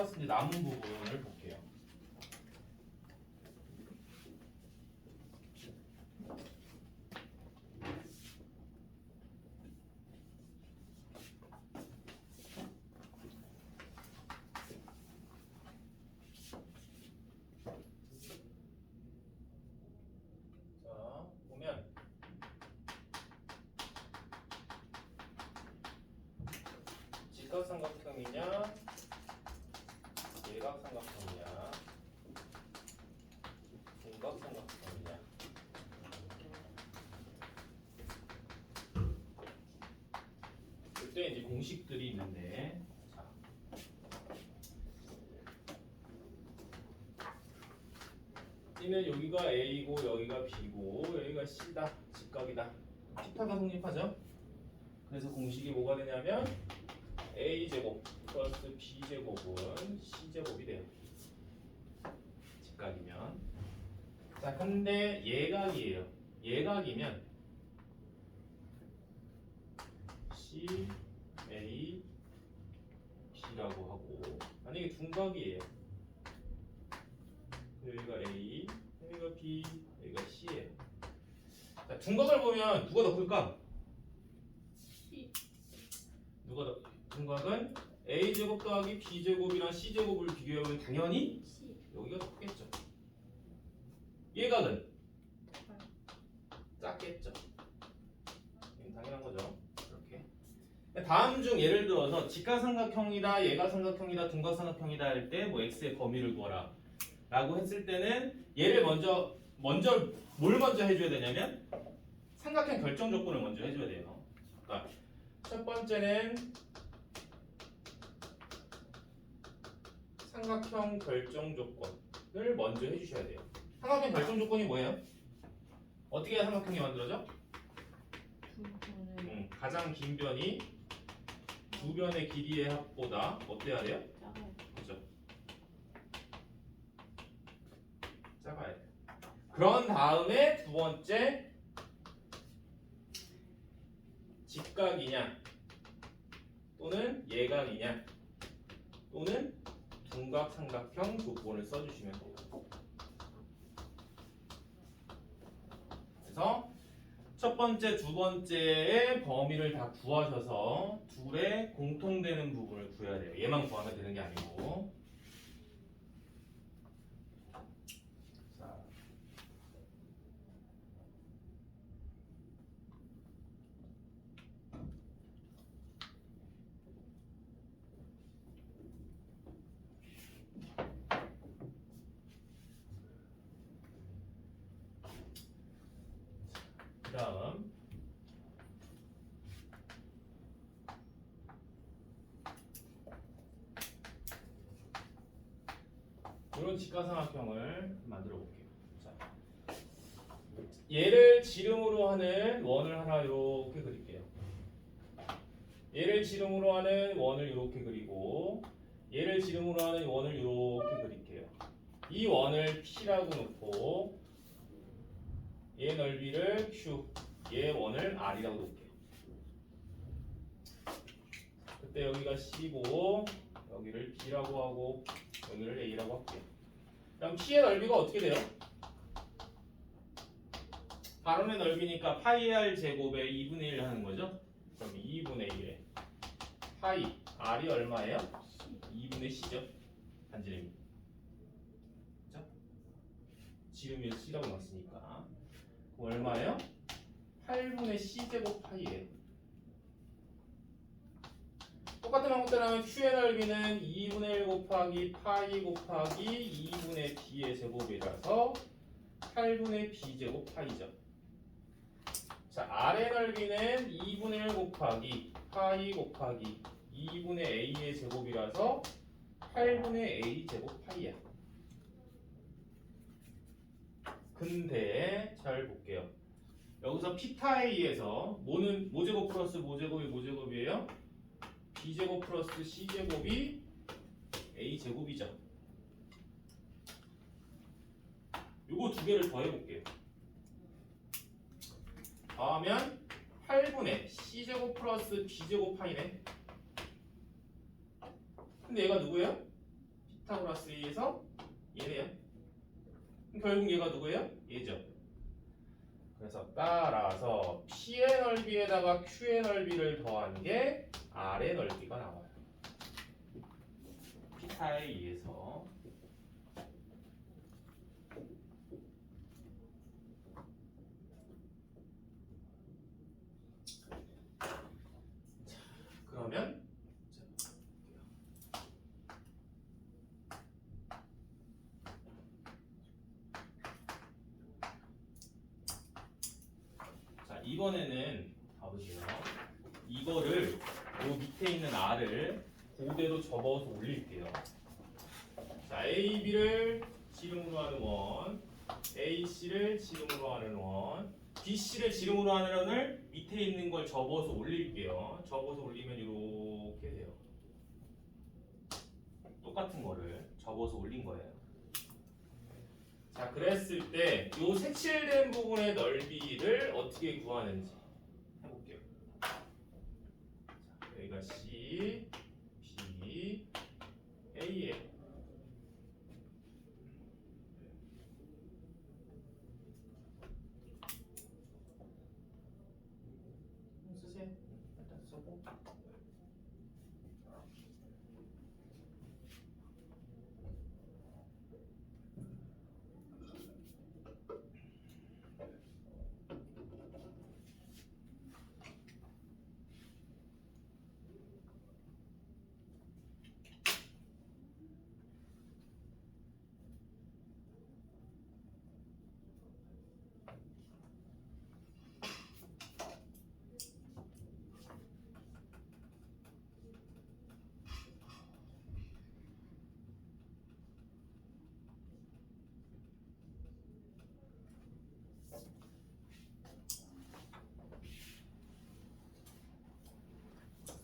이제 남은 부분을 볼게요. 자, 보면 직각삼각형이냐 예각삼각형이냐 동각삼각형이냐 이제 공식들이 있는데 자. C는 여기가 A고 여기가 B고 여기가 C다 직각이다 피타가 성립하죠 그래서 공식이 뭐가 되냐면 A 제곱 플러스 B 제곱은 C 제곱이 돼요. 직각이면 자 근데 예각이에요. 예각이면 C A B라고 하고 만약에 둔각이에요. 여기가 A 여기가 B 여기가 C예요. 자 둔각을 보면 누가 더 클까? C. 누가 더 둔각은 a 제곱 더하기 b 제곱이랑 c 제곱을 비교해보면 당연히 C. 여기가 더 크겠죠. 예각은 중 예를 들어서 직각삼각형이다, 예각삼각형이다, 둔각삼각형이다 할 때 뭐 x의 범위를 구하라 라고 했을 때는 얘를 먼저 먼저 뭘 먼저 해줘야 되냐면 삼각형 결정 조건을 먼저 해줘야 돼요. 그러니까 첫 번째는 삼각형 결정 조건을 먼저 해주셔야 돼요. 삼각형 결정 조건이 뭐예요? 어떻게 해야 삼각형이 만들어져? 음, 가장 긴 변이 두 변의 길이의 합보다 어때야 돼요? 작아요. 그죠? 작아야 돼. 그런 다음에 두 번째 직각이냐 또는 예각이냐 또는 둔각 삼각형 조건을 써주시면 돼요. 첫 번째, 두 번째의 범위를 다 구하셔서 둘의 공통되는 부분을 구해야 돼요. 얘만 구하면 되는 게 아니고. 자. 그다음 이런 직각삼각형을 만들어 볼게요. 자, 얘를 지름으로 하는 원을 하나 이렇게 그릴게요. 얘를 지름으로 하는 원을 이렇게 그리고 얘를 지름으로 하는 원을 이렇게 그릴게요. 이 원을 P라고 놓고 얘 넓이를 Q, 얘 원을 R이라고 놓을게요. 그때 여기가 C고 여기를 B라고 하고 여기를 A라고 할게요. 그럼 P의 넓이가 어떻게 돼요? 가론의 넓이니까 파이 R 제곱에 2분의 1 하는 거죠? 그럼 2분의 1에 파이 R이 얼마예요? C. 2분의 C죠? 반지름이. 그죠? 지름이 C라고 났으니까. 얼마예요? 8분의 C 제곱 파이예요. 똑같은 방법대로 하면 Q의 넓이는 2분의 1 곱하기 파이 곱하기 2분의 B의 제곱이라서 8분의 B 제곱 파이죠. 자, R의 넓이는 2분의 1 곱하기 파이 곱하기 2분의 A의 제곱이라서 8분의 A 제곱 파이야. 근데 잘 볼게요. 여기서 피타에 의해서 모는 모제곱 플러스 모제곱이 모제곱이에요. B제곱 플러스 c제곱이 a 제곱이죠. 요거 두 개를 더해 볼게요. 더하면 8분의 c제곱 플러스 b제곱 파이네. 근데 얘가 누구예요? 피타고라스 2에서 얘네요. 결국 얘가 누구예요? 얘죠. 그래서 따라서 P의 넓이에다가 Q의 넓이를 더한 게 R의 넓이가 나와요. 피타에 의해서 그러면 자 이번에는 봐보세요. 이거를 요 밑에 있는 R을 그대로 접어서 올릴게요. 자 A, B를 지름으로 하는 원, A, C를 지름으로 하는 원, B, C를 지름으로 하는 원을 밑에 있는 걸 접어서 올릴게요. 접어서 올리면 이렇게 돼요. 똑같은 거를 접어서 올린 거예요. 자, 그랬을 때 이 색칠된 부분의 넓이를 어떻게 구하는지 해볼게요. 자, 여기가 C, B, A예요. 쓰세요. 일단 쓰고.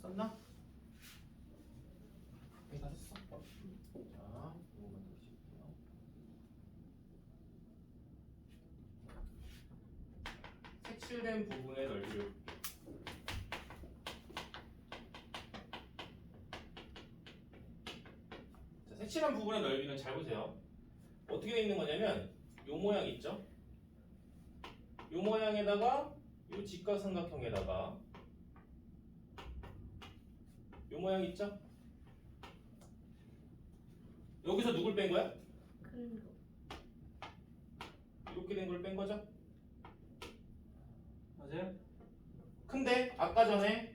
썼나? 여기 다 썼어? 자, 이거만 더 칠게요. 색칠된 부분의 넓이를 자, 색칠한 부분의 넓이는 잘 보세요. 어떻게 돼 있는 거냐면 요 모양 있죠? 요 모양에다가 요 직각삼각형에다가 요 모양 있죠? 여기서 누굴 뺀 거야? 이렇게 된 걸 뺀 거죠? 맞아요? 근데 아까 전에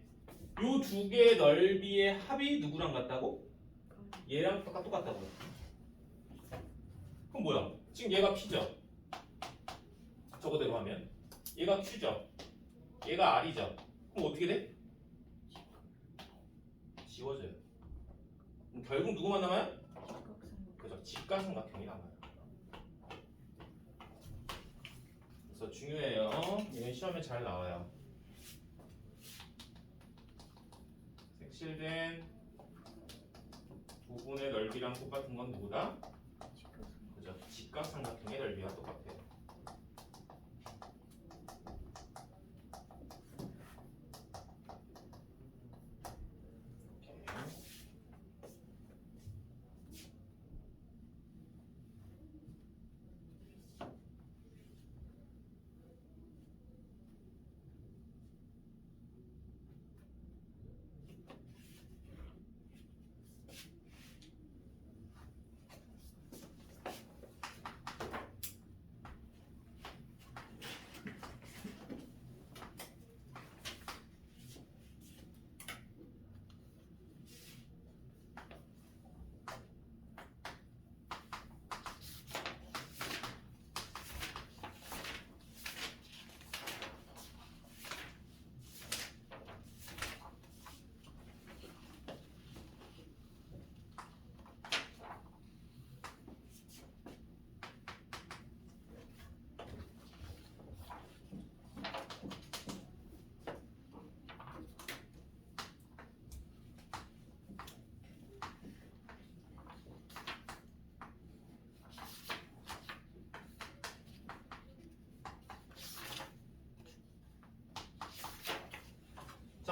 요 두 개의 넓이의 합이 누구랑 같다고? 얘랑 똑같, 똑같다고 그럼 뭐야? 지금 얘가 P죠? 저거대로 하면 얘가 Q죠? 얘가 R이죠? 그럼 어떻게 돼? 지워져요 그럼 결국 누구만 남아요? 그죠? 직각삼각형이 남아요. 그래서 중요해요. 얘는 시험에 잘 나와요. 색칠된 부분의 넓이랑 똑같은 건 누구다? 그죠? 직각삼각형의 넓이와 똑같아요.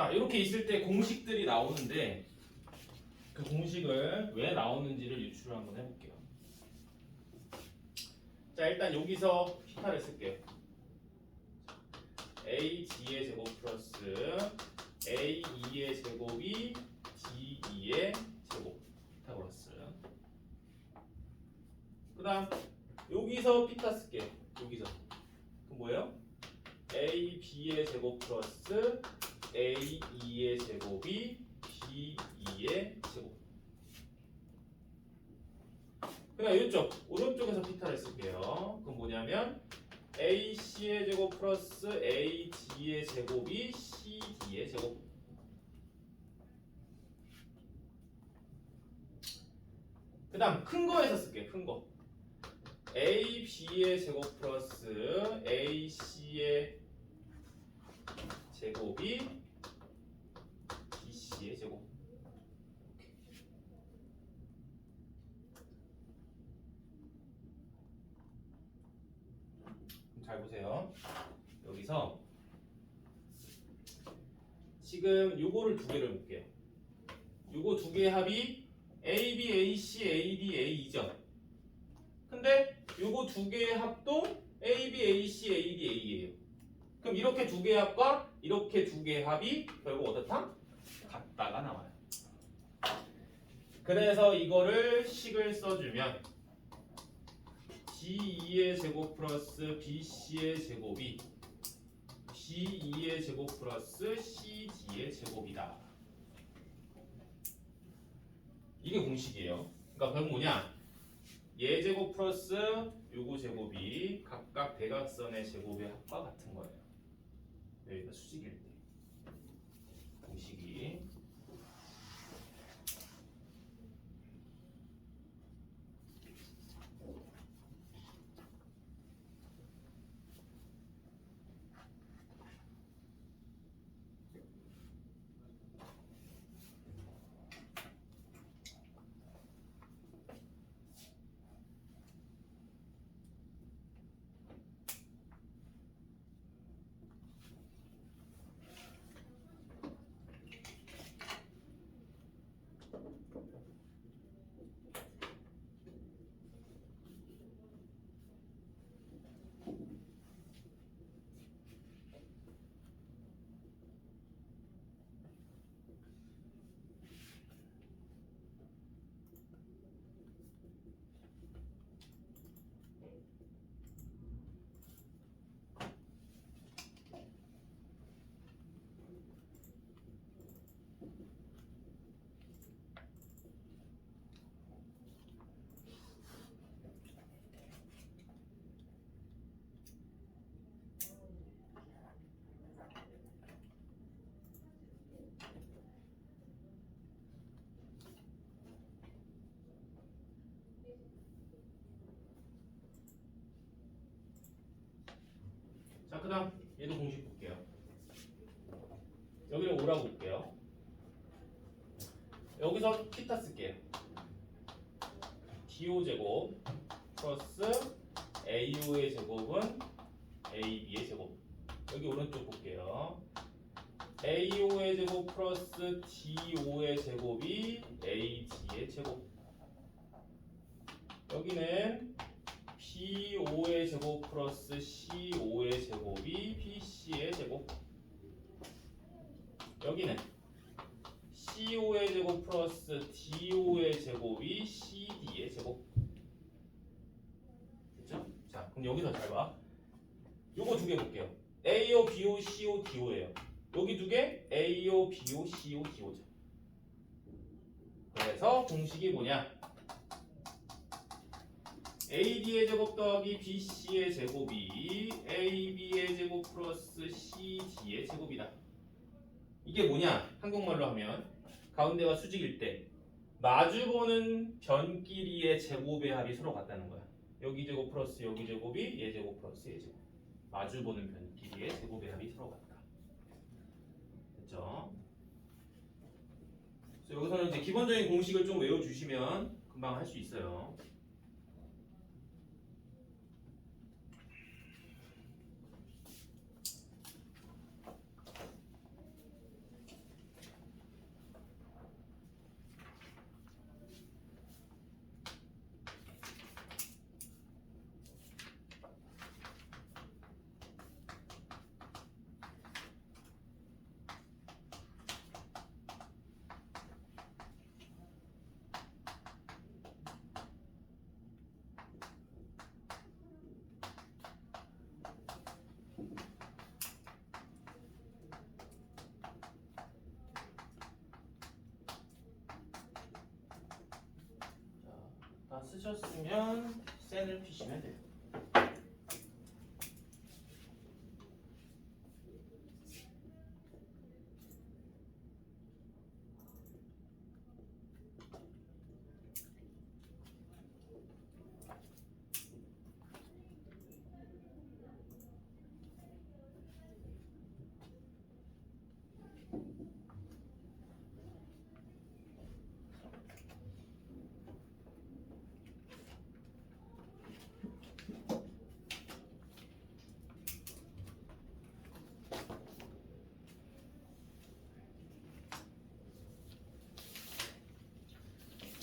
자 이렇게 있을 때 공식들이 나오는데 그 공식을 왜 나오는지를 유추를 한번 해볼게요. 자 일단 여기서 피타를 쓸게요. a(g의 제곱 플러스 a2의 제곱이 d2의 제곱 피타고라스. 그 다음 여기서 피타 쓸게요. 여기서 그럼 뭐예요? a b의 제곱 플러스 a 2의 제곱이 b 2의 제곱. 그다음 이쪽 오른쪽에서 피타를 쓸게요. 그럼 뭐냐면 a c의 제곱 플러스 a d의 제곱이 c d의 제곱. 그 다음 큰 거에서 쓸게요. 큰 거. a b의 제곱 플러스 a c의 제곱이 BC의 제곱. 잘 보세요. 여기서 지금 요거를 두 개를 볼게요. 요거 두 개의 합이 AB, AC, AD, A죠. 근데 요거 두 개의 합도 AB, AC, AD, A예요. 그럼 이렇게 두 개의 합과 이렇게 두 개의 합이 결국 어떻다? 같다가 나와요. 그래서 이거를 식을 써주면 B2의 제곱 플러스 BC의 제곱이 B2의 제곱 플러스 CD의 제곱이다. 이게 공식이에요. 그러니까 결국 뭐냐? 얘 제곱 플러스 요거 제곱이 각각 대각선의 제곱의 합과 같은 거예요. 여기가 수직일 때 공식이 다음 얘도 공식 볼게요. 여기를 오라고 볼게요. 여기서 피타 쓸게요. DO 제곱 플러스 AO의 제곱은 AB의 제곱. 여기 오른쪽 볼게요. AO의 제곱 플러스 DO의 제곱이 AD의 제곱. 여기는 P5의 제곱 플러스 C5의 제곱이 PC의 제곱. 여기는 C5의 제곱 플러스 D5의 제곱이 CD의 제곱. 됐죠? 자, 그럼 여기서 잘 봐. 요거 두 개 볼게요. AO, BO, CO, DO예요. 여기 두 개 AO, BO, CO, DO죠. 그래서 공식이 뭐냐? AD의 제곱 더하기 BC의 제곱이 AB의 제곱 플러스 CD의 제곱이다. 이게 뭐냐? 한국말로 하면 가운데가 수직일 때 마주보는 변끼리의 제곱의 합이 서로 같다는 거야. 여기 제곱 플러스 여기 제곱이 얘 제곱 플러스 얘 제곱. 마주보는 변끼리의 제곱의 합이 서로 같다. 됐죠? 그래서 여기서는 이제 기본적인 공식을 좀 외워주시면 금방 할 수 있어요. 다 쓰셨으면 셀을 피시면 돼요.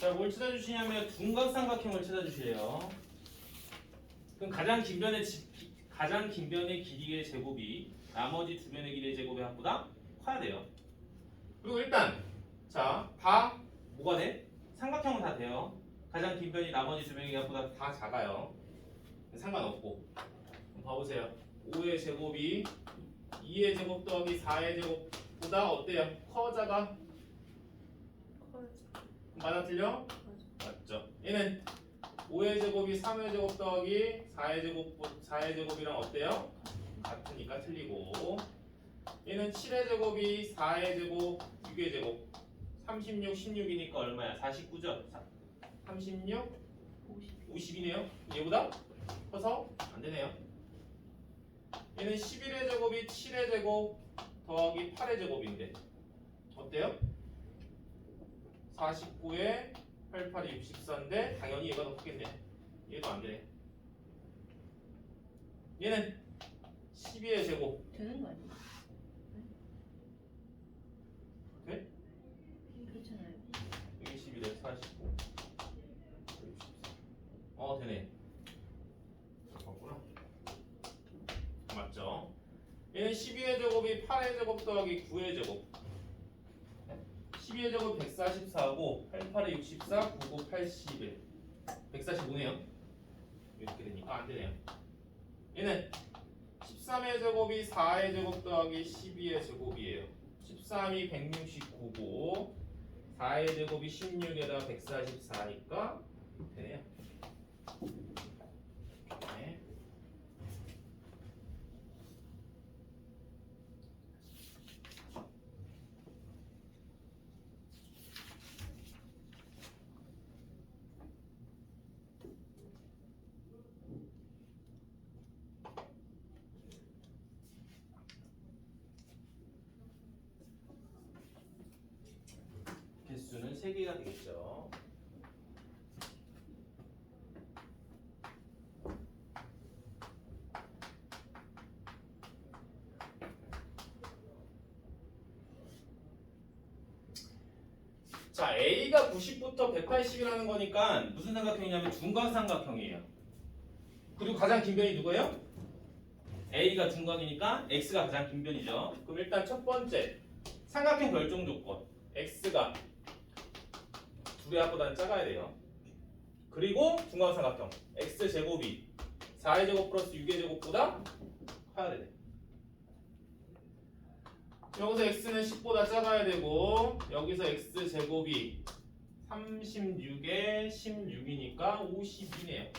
자, 뭘 찾아주시냐면 둔각삼각형을 찾아주시래요. 그럼 가장 긴 변의 가장 긴 변의 길이의 제곱이 나머지 두 변의 길이의 제곱의 합보다 커야 돼요. 그리고 일단 자, 다 뭐가 돼? 삼각형은 다 돼요. 가장 긴 변이 나머지 두 변의 길이보다 다 작아요. 상관없고. 봐보세요. 5의 제곱이 2의 제곱 더하기 4의 제곱보다 어때요? 커 작아? 커요. 맞아 틀려? 맞죠. 얘는 5의 제곱이 3의 제곱 더하기 4의 제곱 4의 제곱이랑 어때요? 같으니까 틀리고 얘는 7의 제곱이 4의 제곱 6의 제곱 36 16이니까 얼마야? 49죠? 36 50. 50이네요. 얘보다 커서 안 되네요. 얘는 11의 제곱이 7의 제곱 더하기 8의 제곱인데 어때요? 49에 8, 8이 64인데 당연히 얘가 더 크겠네. 얘도 안 되네. 얘는 12의 제곱 되는 거 아니에요? 돼? 그렇잖아요. 여기 11에 49어 되네 맞구나 맞죠 얘는 12의 제곱이 8의 제곱 더하기 9의 제곱 12의 제곱 144고 8, 8에 64 9, 9, 81 145네요. 이렇게 되니까 안 되네요. 얘는 13의 제곱이 4의 제곱 더하기 12의 제곱이에요. 13이 169고 4의 제곱이 16에다 144니까 되네요. 네. 개수는 3개가 되겠죠. 자, A가 90부터 180이라는 거니까 무슨 삼각형이냐면 중각삼각형이에요. 그리고 가장 긴 변이 누구예요? A가 중각이니까 X가 가장 긴 변이죠. 그럼 일단 첫 번째 삼각형 결정 조건 X가 둘의 합보다는 작아야 돼요. 그리고 중간삼각형 x 제곱이 4의 제곱 플러스 6의 제곱보다 커야 되네. 여기서 x는 10보다 작아야 되고 여기서 x 제곱이 36에 16이니까 52네요.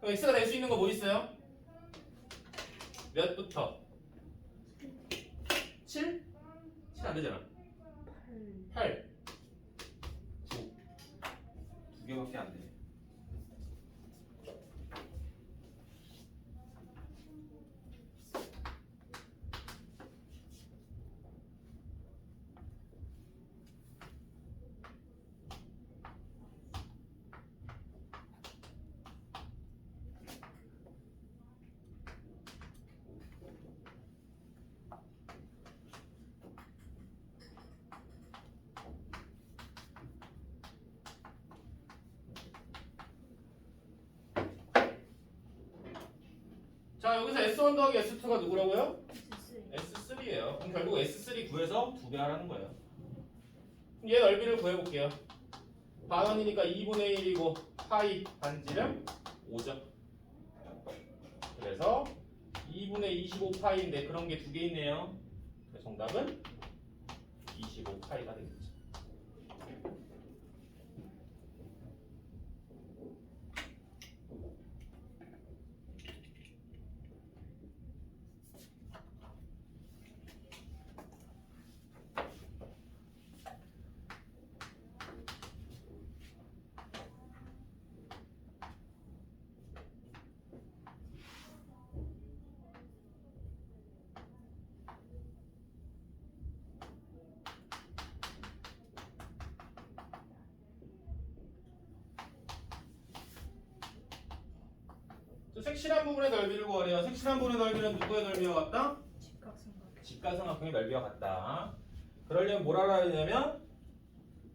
그럼 x가 될 수 있는 거 뭐 있어요? 몇부터? 7? 7 안 되잖아. 8. 8. 9. 두 개밖에 안 돼. 자, 여기서 S1 더하기 S2가 누구라고요? S3. S3예요. 그럼 결국 S3 구해서 두 배 하라는 거예요. 그럼 얘 넓이를 구해볼게요. 반원이니까 2분의 1이고 파이 반지름 5죠. 그래서 2분의 25 파이인데 그런 게 두 개 있네요. 정답은 25 파이가 되겠죠. 또 색칠한 부분의 넓이를 구하래요. 색칠한 부분의 넓이는 누구의 넓이와 같다? 직각삼각. 직가삼각형의 넓이와 같다. 그러려면 뭘 알아야 되냐면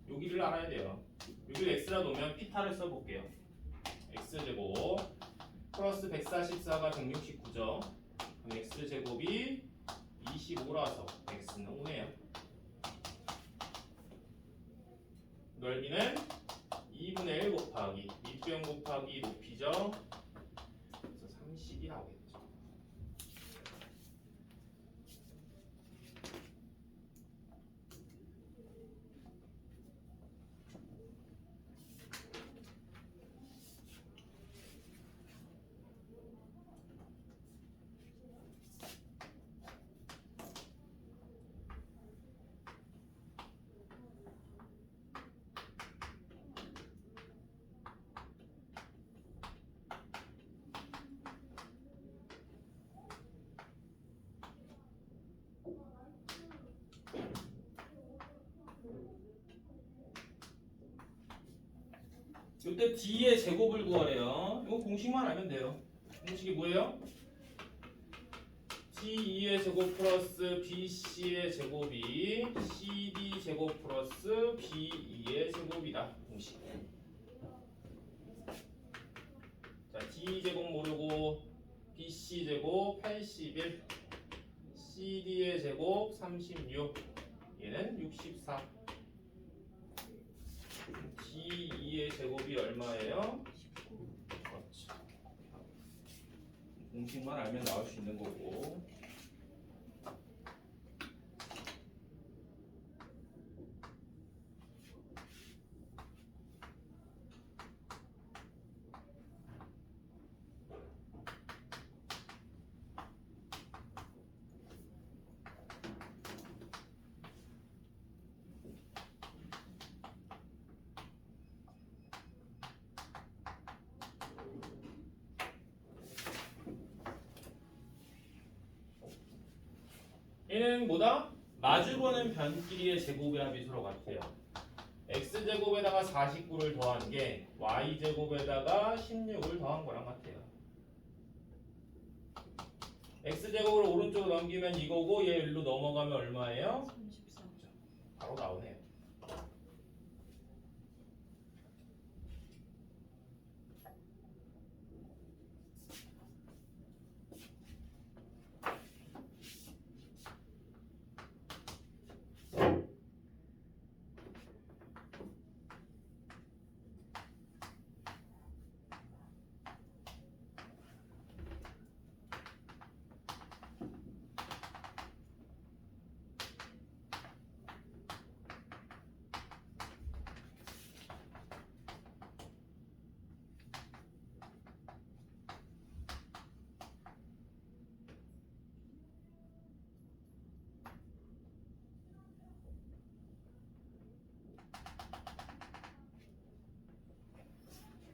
여기를 알아야 돼요. 여기를 x라 놓으면 피타를 써볼게요. x제곱 플러스 144가 169죠. 그럼 x제곱이 25라서 x는 5네요. 넓이는 2분의 1 곱하기 밑변 곱하기 높이죠. 그래서 30이 나오겠죠. 이때 D의 제곱을 구하래요. 이거 공식만 알면 돼요. 공식이 뭐예요? D2의 제곱 플러스 BC의 제곱이 CD 제곱 플러스 B2의 제곱이다. 공식. 자, D 제곱 모르고 BC 제곱 81, CD의 제곱 36, 얘는 64. D2의 제곱이 얼마예요? 19. 그렇죠. 공식만 알면 나올 수 있는 거고. 얘는 뭐다? 마주보는 변끼리의 제곱의 합이 서로 같아요. x제곱에다가 49를 더한 게 y제곱에다가 16을 더한 거랑 같아요. x제곱을 오른쪽으로 넘기면 이거고 얘 일로 넘어가면 얼마예요? 34. 바로 나오네요.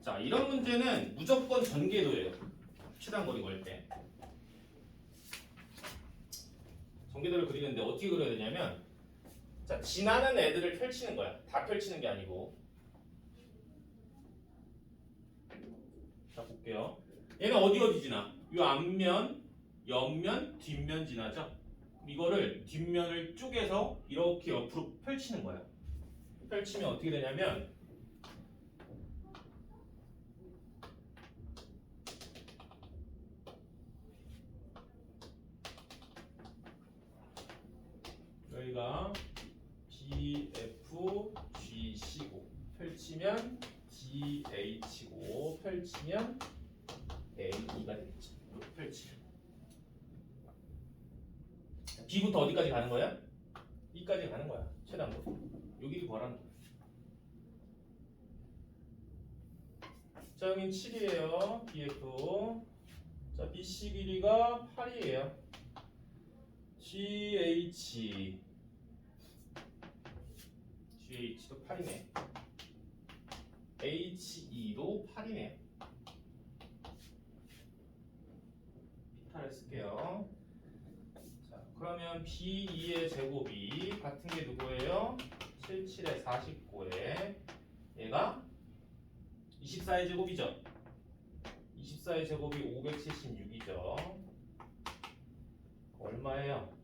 자, 이런 문제는 무조건 전개도예요. 최단거리 걸 때. 전개도를 그리는데 어떻게 그려야 되냐면 자, 지나는 애들을 펼치는 거야. 다 펼치는 게 아니고. 자, 볼게요. 얘는 어디 어디 지나? 요 앞면, 옆면, 뒷면 지나죠? 이거를 뒷면을 쪼개서 이렇게 옆으로 펼치는 거야. 펼치면 어떻게 되냐면 여기가 BF GC고 펼치면 DH고 펼치면 AE가 되겠죠. 펼치면 B부터 어디까지 가는 거야? 2까지 가는 거야. 최단로. 여기도 구하라는 거야. 자, 여긴 7이에요. BF. 자, BC 길이가 8이에요. GH. GH도 8이네. HE도 8이네. 피타를 쓸게요. 자, 그러면 B2의 제곱이 같은 게 누구예요? 77에 49에 얘가 24의 제곱이죠. 24의 제곱이 576이죠. 얼마예요?